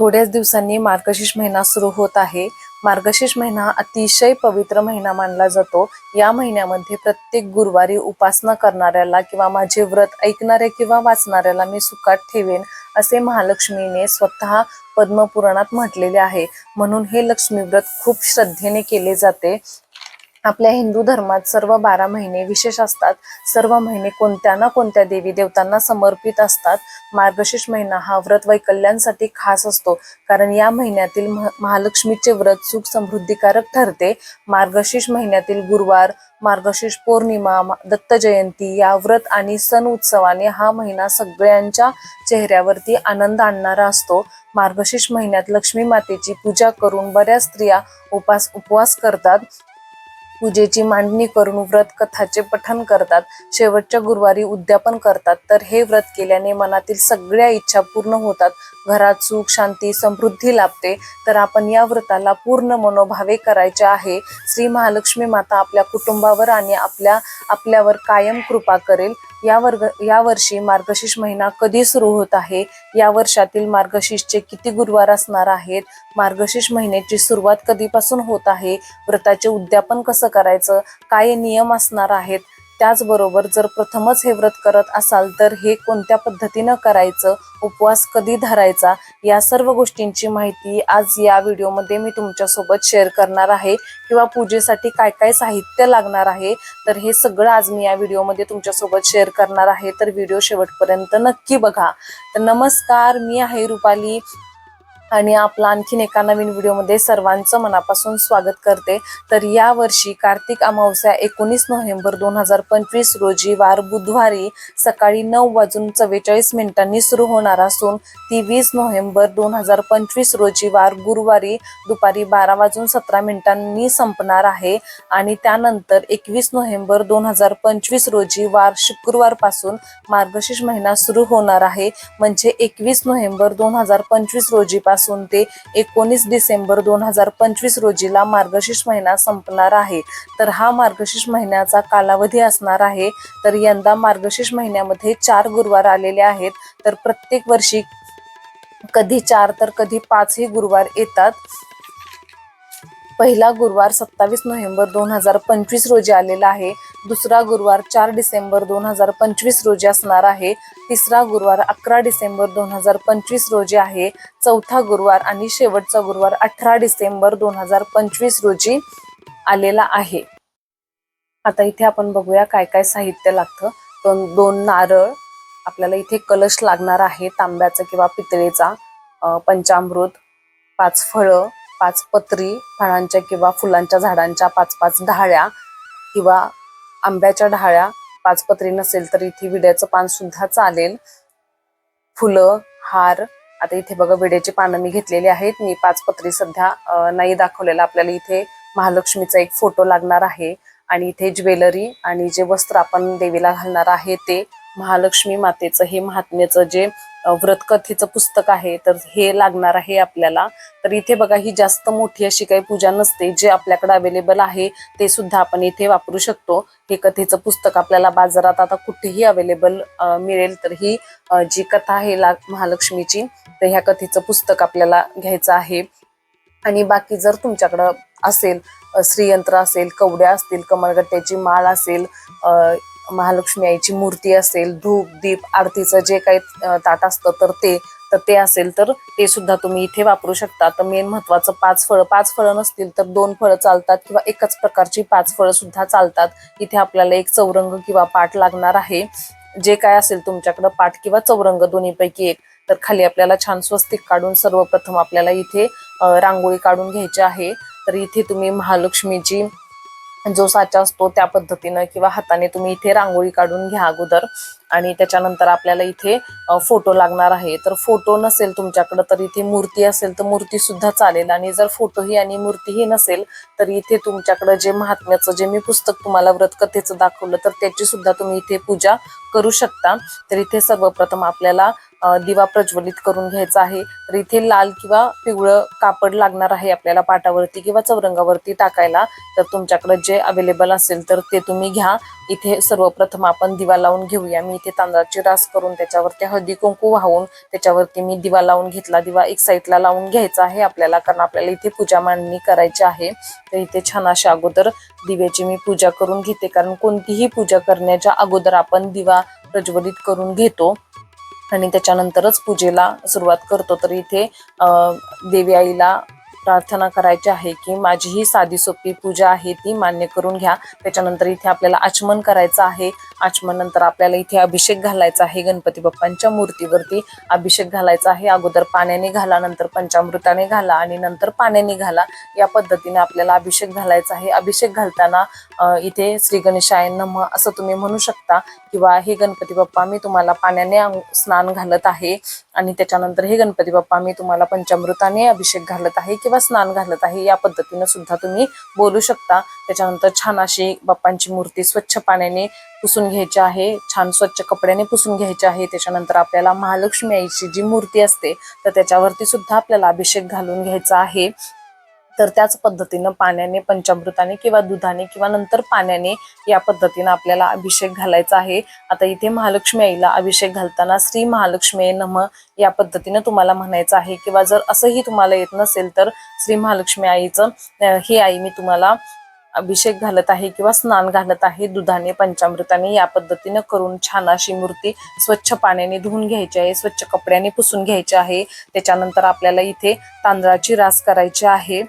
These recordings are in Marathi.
थोड्याच दिवसांनी मार्गशीर्ष महिना सुरू होत आहे. मार्गशीर्ष महिना अतिशय पवित्र महिना मानला जातो. या महिन्यामध्ये प्रत्येक गुरुवारी उपासना करणाऱ्याला किंवा माझे व्रत ऐकणाऱ्या किंवा वाचणाऱ्याला मी सुखात ठेवेन असे महालक्ष्मीने स्वतः पद्मपुराणात म्हटलेले आहे. म्हणून हे लक्ष्मी व्रत खूप श्रद्धेने केले जाते. आपल्या हिंदू धर्मात सर्व बारा महिने विशेष असतात. सर्व महिने कोणत्या ना कोणत्या देवी देवतांना समर्पित असतात. मार्गशीर्ष महिना हा व्रत वैकल्यांसाठी खास असतो. कारण या महिन्यातील महालक्ष्मीचे व्रत सुख समृद्धिकारक ठरते. मार्गशीर्ष महिन्यातील गुरुवार मार्गशीर्ष पौर्णिमा दत्त जयंती या व्रत आणि सण उत्सवाने हा महिना सगळ्यांच्या चेहऱ्यावरती आनंद आणणारा असतो. मार्गशीर्ष महिन्यात लक्ष्मी मातेची पूजा करून बऱ्याच स्त्रिया उपास उपवास करतात. पूजेची मांडणी करून व्रत कथाचे पठन करतात. शेवटच्या गुरुवारी उद्यापन करतात. तर हे व्रत केल्याने मनातील सगळ्या इच्छा पूर्ण होतात. घरात सुख शांती समृद्धी लाभते. तर आपण या व्रताला पूर्ण मनोभावे करायचे आहे. श्री महालक्ष्मी माता आपल्या कुटुंबावर आणि आपल्या आपल्यावर कायम कृपा करेल. या वर्ग या वर्षी मार्गशीर्ष महिना कधी सुरू होत आहे? या वर्षातील मार्गशीर्षचे किती गुरुवार असणार आहेत? मार्गशीर्ष महिन्याची सुरुवात कधीपासून होत आहे? व्रताचे उद्यापन कसं करायचं? काय नियम असणार आहेत? त्याचबरोबर जर प्रथमच हे व्रत करत असाल तर हे कोणत्या पद्धतीनं करायचं उपवास कधी धरायचा या सर्व गोष्टींची माहिती आज या व्हिडिओमध्ये मी तुमच्यासोबत शेअर करणार आहे. किंवा पूजेसाठी काय काय साहित्य लागणार आहे तर हे सगळं आज मी या व्हिडिओमध्ये तुमच्यासोबत शेअर करणार आहे. तर व्हिडिओ शेवटपर्यंत नक्की बघा. तर नमस्कार मी आहे रुपाली. आणि आपला आणखीन एका नवीन व्हिडिओमध्ये सर्वांचं मनापासून स्वागत करते. तर या वर्षी कार्तिक अमावस्या एकोणीस नोव्हेंबर दोन हजार पंचवीस रोजी वार बुधवारी सकाळी नऊ वाजून चव्वेचाळीस मिनिटांनी सुरू होणार असून ती वीस नोव्हेंबर दोन हजार पंचवीस रोजी वार गुरुवारी दुपारी बारा वाजून सतरा मिनिटांनी संपणार आहे. आणि त्यानंतर एकवीस नोव्हेंबर दोन हजार पंचवीस रोजी वार शुक्रवारपासून मार्गशीर्ष महिना सुरू होणार आहे. म्हणजे एकवीस नोव्हेंबर दोन हजार पंचवीस रोजी पासून ते एकोणीस डिसेंबर दोन हजार पंचवीस रोजीला मार्गशीर्ष महिना संपणार आहे. तर हा मार्गशीर्ष महिन्याचा कालावधी असणार आहे. तर यंदा मार्गशीर्ष महिन्यामध्ये चार गुरुवार आलेले आहेत. तर प्रत्येक वर्षी कधी चार तर कधी पाचही गुरुवार येतात. पहिला गुरुवार सत्तावीस नोव्हेंबर दोन हजार पंचवीस रोजी आलेला आहे. दुसरा गुरुवार चार डिसेंबर दोन हजार पंचवीस रोजी असणार आहे. तिसरा गुरुवार अकरा डिसेंबर दोन हजार पंचवीस रोजी आहे. चौथा गुरुवार आणि शेवटचा गुरुवार अठरा डिसेंबर दोन हजार पंचवीस रोजी आलेला आहे. आता इथे आपण बघूया काय काय साहित्य लागतं. दोन दोन नारळ आपल्याला इथे कलश लागणार आहे तांब्याचा किंवा पितळेचा. पंचामृत पाच फळं पाच पत्री फळांच्या किंवा फुलांच्या झाडांच्या पाच पाच ढाळ्या किंवा आंब्याच्या ढाळ्या पाचपत्री नसेल तर इथे विड्याचं पान सुद्धा चालेल. फुलं हार आता इथे बघा विड्याची पानं मी घेतलेली आहेत. मी पाचपत्री सध्या नाही दाखवलेला. आपल्याला इथे महालक्ष्मीचा एक फोटो लागणार आहे. आणि इथे ज्वेलरी आणि जे वस्त्र आपण देवीला घालणार आहे ते महालक्ष्मी मातेचं हे महात्म्याचं जे व्रतकथेचं पुस्तक आहे तर हे लागणार आहे आपल्याला. तर इथे बघा ही जास्त मोठी अशी काही पूजा नसते. जे आपल्याकडे अवेलेबल आहे ते सुद्धा आपण इथे वापरू शकतो. हे कथेचं पुस्तक आपल्याला बाजारात आता कुठेही अवेलेबल मिळेल. तर ही जी कथा आहे महालक्ष्मीची तर ह्या कथेचं पुस्तक आपल्याला घ्यायचं आहे. आणि बाकी जर तुमच्याकडं असेल श्रीयंत्र असेल कवड्या असतील कमळगट्ट्याची माळ असेल महालक्ष्मी आईची मूर्ती असेल धूप दीप आरतीचं जे काही ताट असतं तर ते तर ते असेल तर ते सुद्धा तुम्ही इथे वापरू शकता. तर मेन महत्वाचं पाच फळं पाच फळं नसतील तर दोन फळं चालतात किंवा एकच प्रकारची पाच फळं सुद्धा चालतात. इथे आपल्याला एक चौरंग किंवा पाठ लागणार आहे. जे काय असेल तुमच्याकडं पाठ किंवा चौरंग दोन्हीपैकी एक. तर खाली आपल्याला छान स्वस्तिक काढून सर्वप्रथम आपल्याला इथे रांगोळी काढून घ्यायची आहे. तर इथे तुम्ही महालक्ष्मीची जो साचा असतो त्या पद्धतीनं किंवा हाताने तुम्ही इथे रांगोळी काढून घ्या अगोदर. आणि त्याच्यानंतर आपल्याला इथे फोटो लागणार आहे. तर फोटो नसेल तुमच्याकडं तर इथे मूर्ती असेल तर मूर्ती सुद्धा चालेल. आणि जर फोटोही आणि मूर्तीही नसेल तर इथे तुमच्याकडं जे महात्म्याचं जे मी पुस्तक तुम्हाला व्रतकथेचं दाखवलं तर त्याची सुद्धा तुम्ही इथे पूजा करू शकता. तर इथे सर्वप्रथम आपल्याला दिवा प्रज्वलित करून घ्यायचा आहे. तर इथे लाल किंवा पिवळं कापड लागणार आहे आपल्याला पाटावरती किंवा चौरंगावरती टाकायला. तर तुमच्याकडे जे अवेलेबल असेल तर ते तुम्ही घ्या. इथे सर्वप्रथम आपण दिवा लावून घेऊया. मी इथे तांदळाची रास करून त्याच्यावरती हळदी कुंकू वाहून त्याच्यावरती मी दिवा लावून घेतला. दिवा एक साईडला लावून घ्यायचा आहे आपल्याला कारण आपल्याला इथे पूजा मांडणी करायची आहे. तर इथे छान अशा अगोदर दिव्याची मी पूजा करून घेते कारण कोणतीही पूजा करण्याच्या अगोदर आपण दिवा प्रज्वलित करून घेतो आणि त्याच्यानंतरच पूजेला सुरुवात करतो. तर इथे देवी आईला प्रार्थना करायची आहे की माझी ही साधी सोपी पूजा आहे ती मान्य करून घ्या. त्याच्यानंतर इथे आपल्याला आचमन करायचं आहे. आचमन नंतर आपल्याला इथे अभिषेक घालायचा आहे गणपती बाप्पांच्या मूर्तीवरती. अभिषेक घालायचा आहे. अगोदर पाण्याने घाला नंतर पंचामृताने घाला आणि नंतर पाण्याने घाला. या पद्धतीने आपल्याला अभिषेक घालायचा आहे. अभिषेक घालताना इथे श्री गणेशाय नम असं तुम्ही म्हणू शकता. किंवा हे गणपती बाप्पा मी तुम्हाला पाण्याने स्नान घालत आहे. आणि त्याच्यानंतर हे गणपती बाप्पा मी तुम्हाला पंचामृताने अभिषेक घालत आहे किंवा स्नान घालत आहे या पद्धतीने सुद्धा तुम्ही बोलू शकता. त्याच्यानंतर छान अशी बाप्पांची मूर्ती स्वच्छ पाण्याने पुसून घ्यायची आहे. छान स्वच्छ कपड्याने पुसून घ्यायची आहे. त्याच्यानंतर आपल्याला महालक्ष्मी आईची जी मूर्ती असते तर त्याच्यावरती सुद्धा आपल्याला अभिषेक घालून घ्यायचा आहे. तर त्याच पद्धतीनं पाण्याने पंचामृताने किंवा दुधाने किंवा नंतर पाण्याने या पद्धतीनं आपल्याला अभिषेक घालायचा आहे. आता इथे महालक्ष्मी आईला अभिषेक घालताना श्री महालक्ष्मी नम या पद्धतीनं तुम्हाला म्हणायचं आहे किंवा जर असंही तुम्हाला येत नसेल तर श्री महालक्ष्मी आईचं ही आई मी तुम्हाला अभिषेक घालत आहे किंवा स्नान घालत आहे दुधाने पंचामृताने या पद्धतीनं करून छान अशी मूर्ती स्वच्छ पाण्याने धुवून घ्यायची आहे स्वच्छ कपड्याने पुसून घ्यायची आहे. त्याच्यानंतर आपल्याला इथे तांदळाची रास करायची आहे.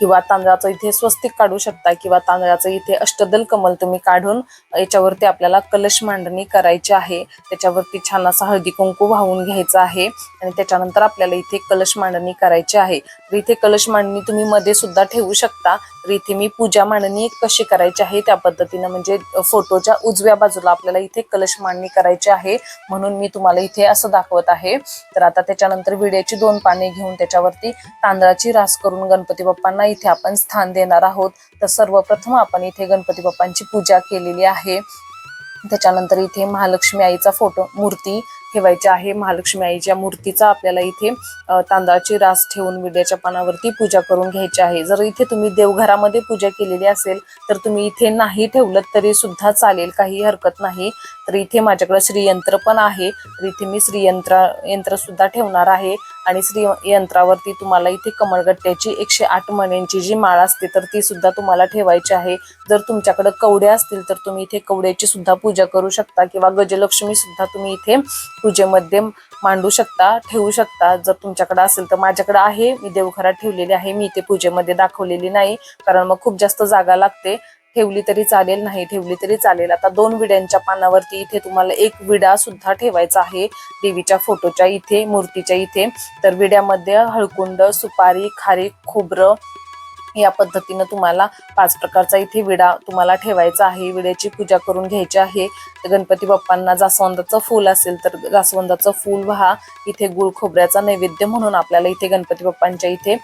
किंवा तांदळाचं इथे स्वस्तिक काढू शकता किंवा तांदळाचं इथे अष्टदल कमल तुम्ही काढून याच्यावरती आपल्याला कलश मांडणी करायची आहे. त्याच्यावरती छान असा हळदी कुंकू वाहून घ्यायचा आहे. आणि त्याच्यानंतर आपल्याला इथे कलश मांडणी करायची आहे. इथे कलश मांडणी तुम्ही मध्ये सुद्धा ठेवू शकता. तर इथे मी पूजा मांडणी कशी करायची आहे त्या पद्धतीनं म्हणजे फोटोच्या उजव्या बाजूला आपल्याला इथे कलश मांडणी करायची आहे म्हणून मी तुम्हाला इथे असं दाखवत आहे. तर आता त्याच्यानंतर विड्याची दोन पाने घेऊन त्याच्यावरती तांदळाची रास करून गणपती बाप्पांना इथे आपण स्थान देणार आहोत. तर सर्वप्रथम आपण इथे गणपती बाप्पांची पूजा केलेली आहे. त्याच्यानंतर इथे महालक्ष्मी आईचा फोटो मूर्ती ठेवायची आहे. महालक्ष्मी आईच्या मूर्तीचा आपल्याला इथे तांदळाची रास ठेवून विड्याच्या पानावरती पूजा करून घ्यायची आहे. जर इथे तुम्ही देवघरामध्ये पूजा केलेली असेल तर तुम्ही इथे नाही ठेवलं तरी सुद्धा चालेल. काही हरकत नाही. तर इथे माझ्याकडे श्रीयंत्र पण आहे. तर इथे मी श्रीयंत्र यंत्र सुद्धा ठेवणार आहे. आणि श्री यंत्रावरती तुम्हाला इथे कमळगट्ट्याची एकशे आठ मण्यांची जी माळ असते तर ती सुद्धा तुम्हाला ठेवायची आहे. जर तुमच्याकडे कवड्या असतील तर तुम्ही इथे कवड्याची सुद्धा पूजा करू शकता किंवा गजलक्ष्मी सुद्धा तुम्ही इथे पूजेमध्ये मांडू शकता ठेवू शकता. जर तुमच्याकडे असेल तर माझ्याकडे आहे मी देवघरात ठेवलेली आहे मी इथे पूजेमध्ये दाखवलेली नाही कारण मग खूप जास्त जागा लागते. ठेवली तरी चालेल नाही ठेवली तरी चालेल. आता दोन विड्यांच्या पानावरती इथे तुम्हाला एक विडा सुद्धा ठेवायचा आहे. देवीच्या फोटोच्या इथे मूर्तीच्या इथे. तर विड्यामध्ये हळकुंड सुपारी खारीक खोबरं या पद्धतीनं तुम्हाला पाच प्रकारचा इथे विडा तुम्हाला ठेवायचा आहे. विड्याची पूजा करून घ्यायची आहे. तर गणपती बाप्पांना जास्वंदाचं फूल असेल तर जास्वंदाचं फूल व्हा. इथे गुळ खोबऱ्याचा नैवेद्य म्हणून आपल्याला इथे गणपती बाप्पांच्या इथे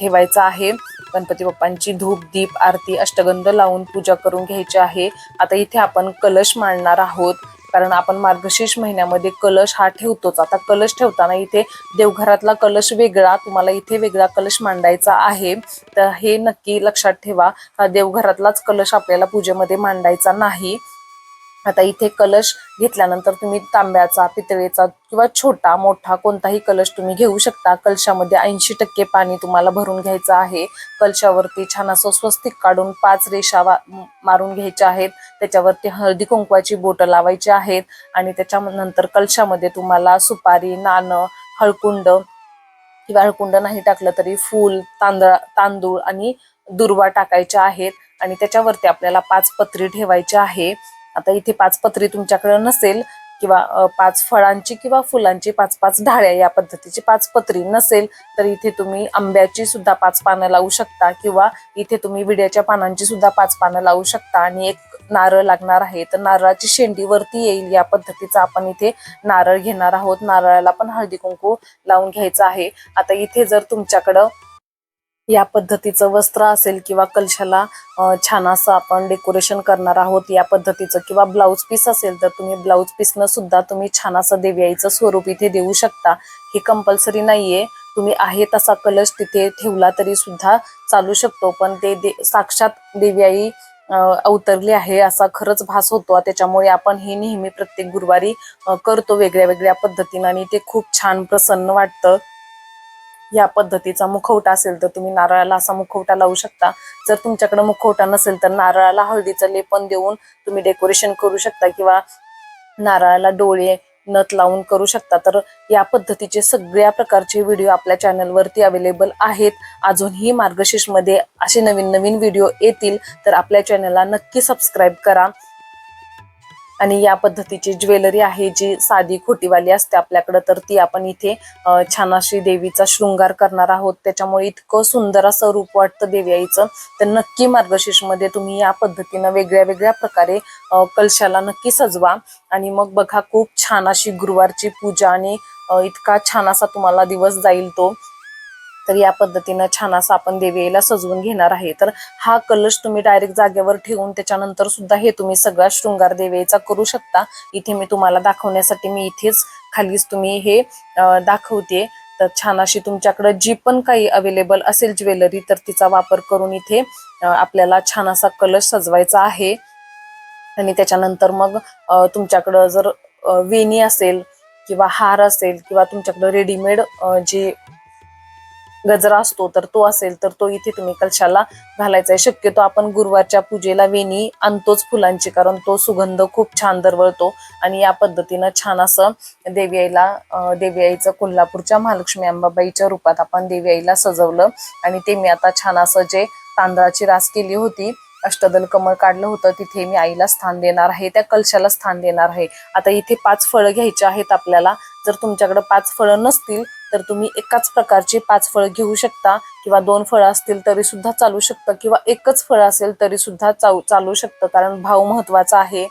ठेवायचा आहे. गणपती बाप्पांची धूप दीप आरती अष्टगंध लावून पूजा करून घ्यायची आहे. आता इथे आपण कलश मांडणार आहोत. कारण आपण मार्गशीर्ष महिन्यामध्ये कलश हा ठेवतोच. आता कलश ठेवताना इथे देवघरातला कलश वेगळा तुम्हाला इथे वेगळा कलश मांडायचा आहे. तर हे नक्की लक्षात ठेवा. हा देवघरातलाच कलश आपल्याला पूजेमध्ये मांडायचा नाही. आता इथे कलश घेतल्यानंतर तुम्ही तांब्याचा पितळेचा किंवा छोटा मोठा कोणताही कलश तुम्ही घेऊ शकता. कलशामध्ये ऐंशी टक्के पाणी तुम्हाला भरून घ्यायचं आहे. कलशावरती छान असं स्वस्तिक काढून पाच रेषा वा- मारून घ्यायच्या आहेत. त्याच्यावरती हळदी कुंकवाची बोटं लावायची आहेत. आणि त्याच्यानंतर कलशामध्ये तुम्हाला सुपारी नाणं हळकुंड किंवा हळकुंड नाही टाकलं तरी फूल तांदळा तांदूळ आणि दुर्वा टाकायच्या आहेत. आणि त्याच्यावरती आपल्याला पाच पत्री ठेवायची आहे. आता इथे पाच पत्री तुमच्याकडे नसेल किंवा पाच फळांची किंवा फुलांची पाच पाच ढाळ्या या पद्धतीची पाच पत्री नसेल तर इथे तुम्ही आंब्याची सुद्धा पाच पानं लावू शकता किंवा इथे तुम्ही विड्याच्या पानांची सुद्धा पाच पानं लावू शकता आणि एक नारळ लागणार आहे तर नारळाची शेंडी वरती येईल या पद्धतीचा आपण इथे नारळ घेणार आहोत. नारळाला पण हळदी कुंकू लावून घ्यायचं आहे. आता इथे जर तुमच्याकडं या पद्धतीचं वस्त्र असेल किंवा कलशाला छान असं आपण डेकोरेशन करणार आहोत या पद्धतीचं किंवा ब्लाऊज पीस असेल तर तुम्ही ब्लाऊज पीसनं सुद्धा तुम्ही छान असं देवी स्वरूप इथे देऊ शकता. हे कंपल्सरी नाहीये. तुम्ही आहे तसा कलश तिथे ठेवला तरी सुद्धा चालू शकतो. पण ते दे साक्षात देवी अवतरली आहे असा खरंच भास होतो. त्याच्यामुळे आपण हे नेहमी प्रत्येक गुरुवारी करतो वेगळ्या वेगळ्या पद्धतीनं आणि ते खूप छान प्रसन्न वाटतं. या पद्धतीचा मुखवटा असेल तर तुम्ही नारळाला असा मुखवटा लावू शकता. जर तुमच्याकडे मुखवटा नसेल तर नारळाला हळदीचं लेपन देऊन तुम्ही डेकोरेशन करू शकता किंवा नारळाला डोळे नथ लावून करू शकता. तर या पद्धतीचे सगळ्या प्रकारचे व्हिडिओ आपल्या चॅनलवरती अवेलेबल आहेत. अजूनही मार्गशीर्षमध्ये असे नवीन नवीन व्हिडिओ येतील. तर आपल्या चॅनलला नक्की सबस्क्राईब करा. आणि या पद्धतीची ज्वेलरी आहे जी साधी खोटीवाली असते आपल्याकडं तर ती आपण इथे छान अशी देवीचा शृंगार करणार आहोत. त्याच्यामुळे इतकं सुंदर असं रूप वाटतं देवी आईचं. तर नक्की मार्गशीर्षमध्ये तुम्ही या पद्धतीनं वेगळ्या वेगळ्या प्रकारे कलशाला नक्की सजवा. आणि मग बघा खूप छान अशी गुरुवारची पूजा आणि इतका छान असा तुम्हाला दिवस जाईल तो. तर या पद्धतीनं छान असा आपण देवीला सजवून घेणार आहे. तर हा कलश तुम्ही डायरेक्ट जागेवर ठेवून त्याच्यानंतर सुद्धा हे तुम्ही सगळा शृंगार देवीचा करू शकता. इथे मी तुम्हाला दाखवण्यासाठी मी इथेच खालीच तुम्ही हे दाखवते. तर छान अशी तुमच्याकडे जी पण काही अवेलेबल असेल ज्वेलरी तर तिचा वापर करून इथे आपल्याला छान असा कलश सजवायचा आहे. आणि त्याच्यानंतर मग तुमच्याकडं जर वेणी असेल किंवा हार असेल किंवा तुमच्याकडं रेडीमेड जे गजरा असतो तर तो असेल तर तो इथे तुम्ही कलशाला घालायचा आहे. शक्यतो आपण गुरुवारच्या पूजेला वेणी आणतोच फुलांची कारण तो सुगंध खूप छान दरवळतो. आणि या पद्धतीनं छान असं देवी आईला देवी आईचं कोल्हापूरच्या महालक्ष्मी अंबाबाईच्या रूपात आपण देवी आईला सजवलं. आणि ते मी आता छान असं जे तांदळाची रास केली होती अष्टदल कमळ काढलं होतं तिथे मी आईला स्थान देणार आहे त्या कलशाला स्थान देणार आहे. आता इथे पाच फळं घ्यायची आहेत आपल्याला. जर तुमच्याकडे पाच फळं नसतील तर तुम्ही एकाच प्रकारची पाच फळं घेऊ शकता किंवा दोन फळं असतील तरी सुद्धा चालू शकतं किंवा एकच फळ असेल तरी सुद्धा चालू चालू शकतं. कारण भाव महत्त्वाचा आहे.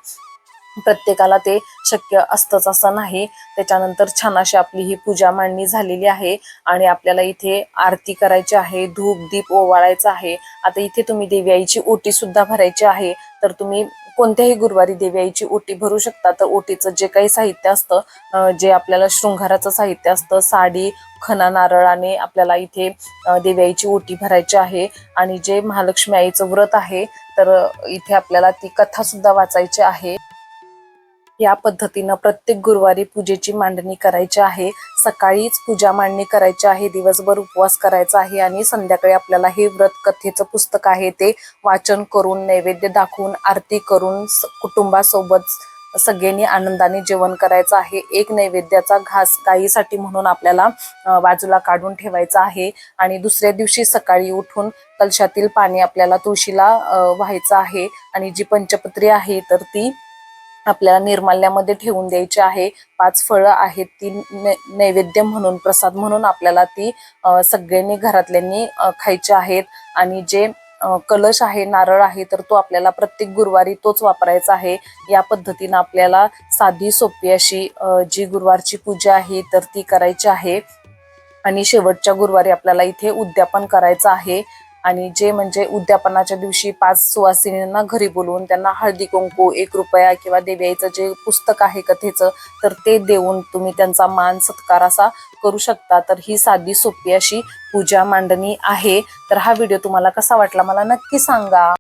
प्रत्येकाला ते शक्य असतंच असं नाही. त्याच्यानंतर छान अशी आपली ही पूजा मांडणी झालेली आहे आणि आपल्याला इथे आरती करायची आहे धूप दीप ओवाळायचा आहे. आता इथे तुम्ही देवी आईची ओटी सुद्धा भरायची आहे. तर तुम्ही कोणत्याही गुरुवारी देवी आईची ओटी भरू शकता. तर ओटीचं जे काही साहित्य असतं जे आपल्याला शृंगाराचं साहित्य असतं साडी खना नारळाने आपल्याला इथे देवी आईची ओटी भरायची आहे. आणि जे महालक्ष्मी आईचं व्रत आहे तर इथे आपल्याला ती कथा सुद्धा वाचायची आहे. या पद्धतीनं प्रत्येक गुरुवारी पूजेची मांडणी करायची आहे. सकाळीच पूजा मांडणी करायची आहे. दिवसभर उपवास करायचा आहे आणि संध्याकाळी आपल्याला हे व्रत कथेचं पुस्तक आहे ते वाचन करून नैवेद्य दाखवून आरती करून कुटुंबासोबत सगळ्यांनी आनंदाने जेवण करायचं आहे. एक नैवेद्याचा घास गायीसाठी म्हणून आपल्याला बाजूला काढून ठेवायचा आहे आणि दुसऱ्या दिवशी सकाळी उठून कलशातील पाणी आपल्याला तुळशीला अ, व्हायचं आहे आणि जी पंचपत्री आहे तर ती आपल्याला निर्माल्यामध्ये ठेवून द्यायची आहे. पाच फळं आहेत ती नै- नैवेद्य म्हणून प्रसाद म्हणून आपल्याला ती सगळ्यांनी घरातल्यांनी खायची आहेत. आणि जे कलश आहे नारळ आहे तर तो आपल्याला प्रत्येक गुरुवारी तोच वापरायचा आहे. या पद्धतीनं आपल्याला साधी सोपी अशी जी गुरुवारची पूजा आहे तर ती करायची आहे. आणि शेवटच्या गुरुवारी आपल्याला इथे उद्यापन करायचं आहे. आणि जे म्हणजे उद्यापनाच्या दिवशी पाच सुवासिनींना घरी बोलवून त्यांना हळदी कुंकू एक रुपया किंवा देव्याईचं जे पुस्तक आहे कथेचं तर ते देऊन तुम्ही त्यांचा मान सत्कार असा करू शकता. तर ही साधी सोपी अशी पूजा मांडणी आहे. तर हा व्हिडिओ तुम्हाला कसा वाटला मला नक्की सांगा.